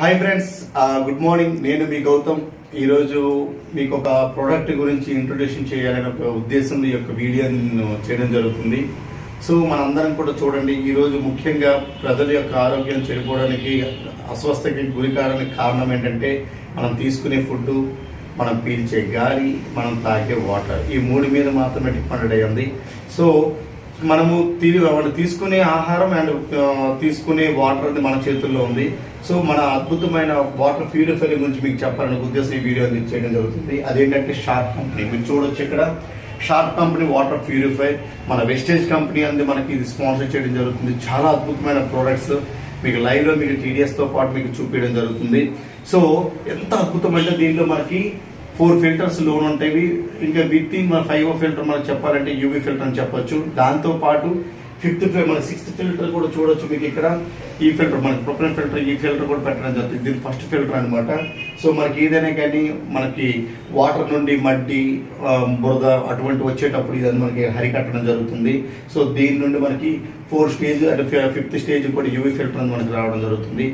Hi friends good morning నేను మీ గౌతమ్. ఈరోజు మీకు ఒక ప్రోడక్ట్ గురించి ఇంట్రొడ్యూషన్ చేయాలనే ఒక ఉద్దేశం ఈ యొక్క వీడియోని నేను చేయడం జరుగుతుంది. సో మనందరం కూడా చూడండి ఈరోజు ముఖ్యంగా ప్రజల యొక్క ఆరోగ్యం చెడిపోవడానికి అస్వస్థకి గురి కావడానికి కారణం ఏంటంటే మనం తీసుకునే ఫుడ్ మనం పీల్చే గాలి మనం తాగే వాటర్. ఈ మూడు మీద మాత్రమే డిపెండ్ అయ్యింది. సో మనము తిరిగి వాళ్ళు తీసుకునే ఆహారం అండ్ తీసుకునే వాటర్ అది మన చేతుల్లో ఉంది. సో మన అద్భుతమైన వాటర్ ప్యూరిఫైర్ గురించి మీకు చెప్పాలని ఉద్దేశం ఈ వీడియో అనేది చేయడం జరుగుతుంది. అదేంటంటే షార్క్ కంపెనీ. మీరు చూడొచ్చు ఇక్కడ. షార్క్ కంపెనీ వాటర్ ప్యూరిఫై మన వెస్టేజ్ కంపెనీ అంది మనకి ఇది స్పాన్సర్ చేయడం జరుగుతుంది. చాలా అద్భుతమైన ప్రోడక్ట్స్ మీకు లైవ్లో మీకు టీడీఎస్తో పాటు మీకు చూపించడం జరుగుతుంది. సో ఎంత అద్భుతమైన దీంట్లో మనకి ఫోర్ ఫిల్టర్స్ లోన్ ఉంటాయి. ఇంకా విత్ ఇన్ మన ఫైవ్ ఫిల్టర్ మనం చెప్పాలంటే యూవీ ఫిల్టర్ అని చెప్పొచ్చు. దాంతో పాటు ఫిఫ్త్ మన సిక్స్త్ ఫిల్టర్ కూడా చూడొచ్చు మీకు ఇక్కడ. ఈ ఫిల్టర్ మనకి ప్రొపైన్ ఫిల్టర్ ఈ ఫిల్టర్ కూడా పెట్టడం జరుగుతుంది. దీని ఫస్ట్ ఫిల్టర్ అన్నమాట. సో మనకి ఏదైనా కానీ మనకి వాటర్ నుండి మడ్డి బురద అటువంటి వచ్చేటప్పుడు ఇదని మనకి హరికట్టడం జరుగుతుంది. సో దీని నుండి మనకి ఫోర్ స్టేజ్ అంటే ఫిఫ్త్ స్టేజ్ కూడా యూవీ ఫిల్టర్ అని మనకి రావడం జరుగుతుంది.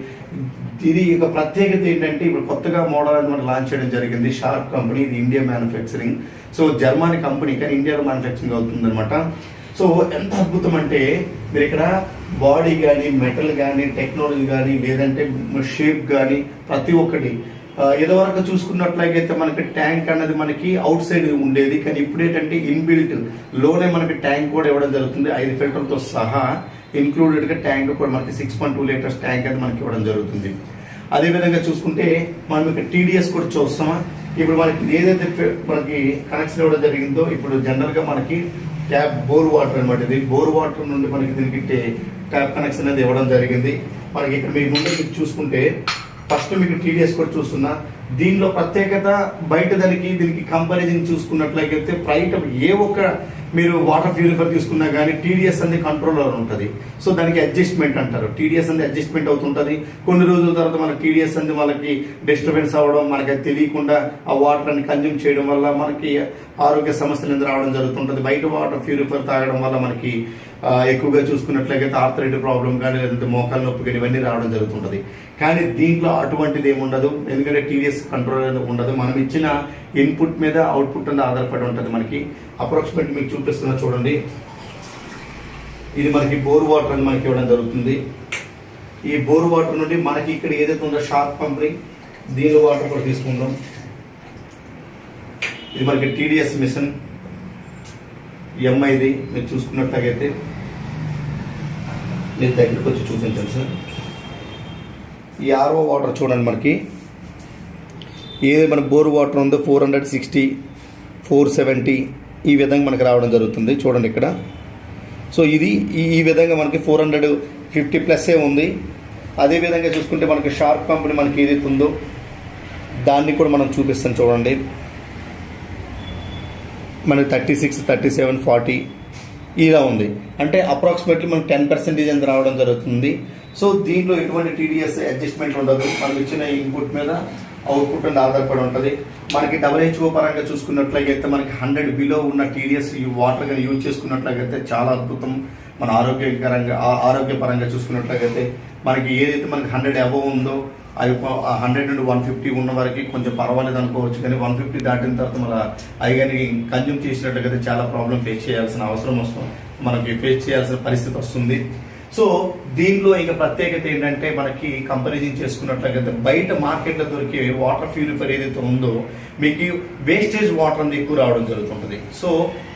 ఇది యొక్క ప్రత్యేకత ఏంటంటే ఇప్పుడు కొత్తగా మోడల్ అని మనం లాంచ్ చేయడం జరిగింది. షార్ప్ కంపెనీ ఇది India manufacturing so Germany company కానీ ఇండియాలో మ్యానుఫ్యాక్చరింగ్ అవుతుంది సో ఎంత అద్భుతం అంటే మీరు ఇక్కడ బాడీ కానీ మెటల్ కానీ టెక్నాలజీ కానీ లేదంటే షేప్ కానీ ప్రతి ఒక్కటి ఆ, ఇదివరకు చూసుకున్నట్లయితే మనకి ట్యాంక్ అనేది మనకి అవుట్ సైడ్ ఉండేది కానీ ఇప్పుడు ఏంటంటే ఇన్బిల్ట్లోనే మనకి ట్యాంక్ కూడా ఇవ్వడం జరుగుతుంది. ఐదు ఫిల్టర్తో సహా ఇంక్లూడెడ్గా ట్యాంక్ కూడా మనకి six point two litres tank అది మనకి ఇవ్వడం జరుగుతుంది. అదే విధంగా చూసుకుంటే మనం ఇక్కడ టీడీఎస్ కూడా చూస్తామా ఇప్పుడు మనకి ఏదైతే మనకి కనెక్షన్ ఇవ్వడం జరిగిందో ఇప్పుడు జనరల్గా మనకి ట్యాప్ బోర్ వాటర్ అనమాట ఇది. బోర్ వాటర్ నుండి మనకి దీనికి ట్యాప్ కనెక్షన్ అనేది ఇవ్వడం జరిగింది. మనకి ఇక్కడ మీ ముందు చూసుకుంటే ఫస్ట్ మీకు టీడీఎస్ కూడా చూస్తున్నా. దీనిలో ప్రత్యేకత బయట దానికి దీనికి కంపారిజన్ చూసుకున్నట్లయితే ప్రైట్ ఏ ఒక్క మీరు వాటర్ ప్యూరిఫైర్ తీసుకున్నా కానీ టీడీఎస్ అనేది కంట్రోలర్ ఉంటుంది. సో దానికి అడ్జస్ట్మెంట్ అంటారు. టీడీఎస్ అనేది అడ్జస్ట్మెంట్ అవుతుంటుంది. కొన్ని రోజుల తర్వాత మన టీడీఎస్ అనేది మనకి డిస్టర్బెన్స్ అవ్వడం మనకి తెలియకుండా ఆ వాటర్ అని కన్జ్యూమ్ చేయడం వల్ల మనకి ఆరోగ్య సమస్యలు రావడం జరుగుతుంటుంది. బయట వాటర్ ప్యూరిఫైర్ తాగడం వల్ల మనకి ఎక్కువగా చూసుకున్నట్లయితే ఆర్థరైట్ ప్రాబ్లం కానీ లేదంటే మోకాల నొప్పి కానీ ఇవన్నీ రావడం జరుగుతుంటుంది. కానీ దీంట్లో అటువంటిది ఏముండదు ఎందుకంటే టీడీఎస్ కంట్రోల్ అనేది ఉండదు. మనం ఇచ్చిన ఇన్పుట్ మీద అవుట్పుట్ అనేది ఆధారపడి ఉంటుంది మనకి. అప్రాక్సిమేట్ మీకు చూపిస్తున్నా చూడండి. ఇది మనకి బోర్ వాటర్ అని మనకి ఇవ్వడం జరుగుతుంది. ఈ బోర్ వాటర్ నుండి మనకి ఇక్కడ ఏదైతే ఉందో షార్ప్ కంపెనీ దీని వాటర్ కూడా తీసుకుందాం. ఇది మనకి టీడీఎస్ మిషన్. ఎంఐది మీరు చూసుకున్నట్లయితే. నేను దగ్గరికి వచ్చి చూపించాను సార్. ఈ ఆర్ఓ వాటర్ చూడండి మనకి. ఏది మన బోర్ వాటర్ ఉందో four hundred sixty four seventy ఈ విధంగా మనకి రావడం జరుగుతుంది చూడండి ఇక్కడ. సో ఇది ఈ ఈ విధంగా మనకి ఫోర్ హండ్రెడ్ ఫిఫ్టీ ప్లస్సే ఉంది. అదే విధంగా చూసుకుంటే మనకి షార్ప్ కంపెనీ మనకి ఏదైతే ఉందో దాన్ని కూడా మనం చూపిస్తాం చూడండి. మనకి thirty six thirty seven forty ఇలా ఉంది. అంటే అప్రాక్సిమేట్లీ మనకి టెన్ పర్సెంటేజ్ ఎంత రావడం జరుగుతుంది. సో దీంట్లో ఎటువంటి టీడీఎస్ అడ్జస్ట్మెంట్ ఉండదు. మనం ఇచ్చిన ఇన్పుట్ మీద అవుట్పుట్ మీద ఆధారపడి ఉంటుంది. మనకి డబ్ల్యూహెచ్ఓ పరంగా చూసుకున్నట్లయితే మనకి హండ్రెడ్ బిలో ఉన్న టీడీఎస్ ఈ వాటర్ కానీ యూజ్ చేసుకున్నట్లయితే చాలా అద్భుతం. మన ఆరోగ్యకరంగా ఆ- ఆరోగ్యపరంగా చూసుకున్నట్లయితే మనకి ఏదైతే మనకి హండ్రెడ్ అబవ్ ఉందో అవి హండ్రెడ్ నుండి వన్ ఫిఫ్టీ ఉన్న వరకు కొంచెం పర్వాలేదు అనుకోవచ్చు కానీ వన్ ఫిఫ్టీ దాటిన తర్వాత మన అవి కానీ కన్జ్యూమ్ చేసినట్లయితే చాలా ప్రాబ్లం ఫేస్ చేయాల్సిన అవసరం వస్తుంది. మనకి ఫేస్ చేయాల్సిన పరిస్థితి వస్తుంది. సో దీనిలో ఇంకా ప్రత్యేకత ఏంటంటే మనకి కంపారిజన్ చేసుకున్నట్లయితే బయట మార్కెట్లో దొరికే వాటర్ ప్యూరిఫైర్ ఏదైతే ఉందో మీకు వేస్టేజ్ వాటర్ అనేది ఎక్కువ రావడం జరుగుతుంటుంది. సో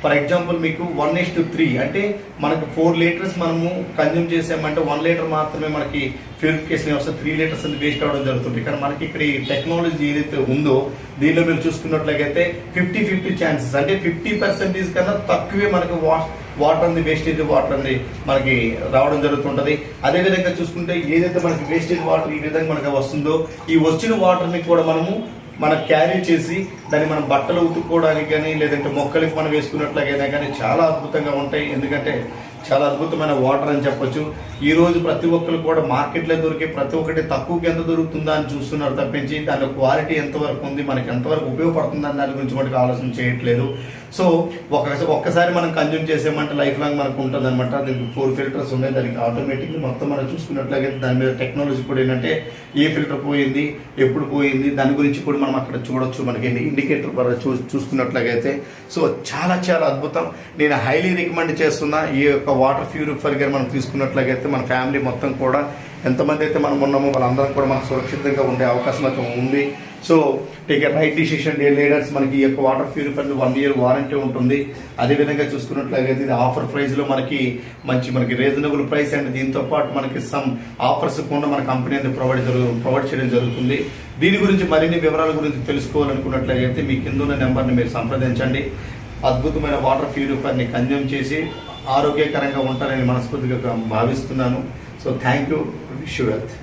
ఫర్ ఎగ్జాంపుల్ మీకు వన్ ఇస్ టు త్రీ అంటే మనకు ఫోర్ లీటర్స్ మనము కన్జ్యూమ్ చేసామంటే వన్ లీటర్ మాత్రమే మనకి ప్యూరిఫికేషన్ వస్తే త్రీ లీటర్స్ అనేది వేస్ట్ అవ్వడం జరుగుతుంది. కానీ మనకి ఇక్కడ ఈ టెక్నాలజీ ఏదైతే ఉందో దీనిలో మీరు చూసుకున్నట్లయితే ఫిఫ్టీ ఫిఫ్టీ ఛాన్సెస్ అంటే ఫిఫ్టీ పర్సెంటేజ్ కన్నా తక్కువే మనకి వాష్ వాటర్ అనేది వేస్టేజ్ వాటర్ అనేది మనకి రావడం జరుగుతుంటుంది. అదే విధంగా చూసుకుంటే ఏదైతే మనకి వేస్టేజ్ వాటర్ ఈ విధంగా మనకి వస్తుందో ఈ వచ్చిన వాటర్ని కూడా మనము మనం క్యారీ చేసి దాన్ని మనం బట్టలు ఉతుక్కోవడానికి కానీ లేదంటే మొక్కలకి మనం వేసుకున్నట్లయినా కానీ చాలా అద్భుతంగా ఉంటాయి. ఎందుకంటే చాలా అద్భుతమైన వాటర్ అని చెప్పొచ్చు. ఈరోజు ప్రతి ఒక్కరు కూడా మార్కెట్లో దొరికే ప్రతి ఒక్కటి తక్కువకి ఎంత దొరుకుతుందా అని చూస్తున్నారు తప్పించి దాని క్వాలిటీ ఎంతవరకు ఉంది మనకి ఎంతవరకు ఉపయోగపడుతుందని దాని గురించి మనకి ఆలోచన చేయట్లేదు. సో ఒక ఒక్కసారి మనం కన్జ్యూమ్ చేసేమంటే లైఫ్ లాంగ్ మనకు ఉంటుంది అనమాట దీనికి ఫోర్ ఫిల్టర్స్ ఉన్నాయి. దానికి ఆటోమేటిక్గా మొత్తం మనం చూసుకున్నట్లయితే దాని మీద టెక్నాలజీ కూడా ఏంటంటే ఏ ఫిల్టర్ పోయింది ఎప్పుడు పోయింది దాని గురించి కూడా మనం అక్కడ చూడొచ్చు మనకి. ఇండికేటర్ చూ చూసుకున్నట్లయితే. సో చాలా చాలా అద్భుతం. నేను హైలీ రికమెండ్ చేస్తున్నా ఈ యొక్క వాటర్ ప్యూరిఫైర్ మనం తీసుకున్నట్లయితే మన ఫ్యామిలీ మొత్తం కూడా ఎంతమంది అయితే మనం ఉన్నామో వాళ్ళందరం కూడా మనకు సురక్షితంగా ఉండే అవకాశం అయితే ఉంది. So take a right decision the leaders మనకి ఈ యొక్క water purifier one year warranty ఉంటుంది. అదేవిధంగా చూసుకున్నట్లయితే ఇది ఆఫర్ ప్రైస్లో మనకి మంచి మనకి రీజనబుల్ ప్రైస్ అండ్ దీంతో పాటు మనకి సమ్ ఆఫర్స్ కూడా మన కంపెనీ అనేది ప్రొవైడ్ జరుగు ప్రొవైడ్ చేయడం జరుగుతుంది. దీని గురించి మరిన్ని వివరాల గురించి తెలుసుకోవాలనుకున్నట్లయితే మీ కింద ఉన్న నెంబర్ని మీరు సంప్రదించండి. అద్భుతమైన వాటర్ ప్యూరిఫైర్ని కన్జ్యూమ్ చేసి ఆరోగ్యకరంగా ఉంటారని మనస్ఫూర్తిగా భావిస్తున్నాను. So thank you wish wealth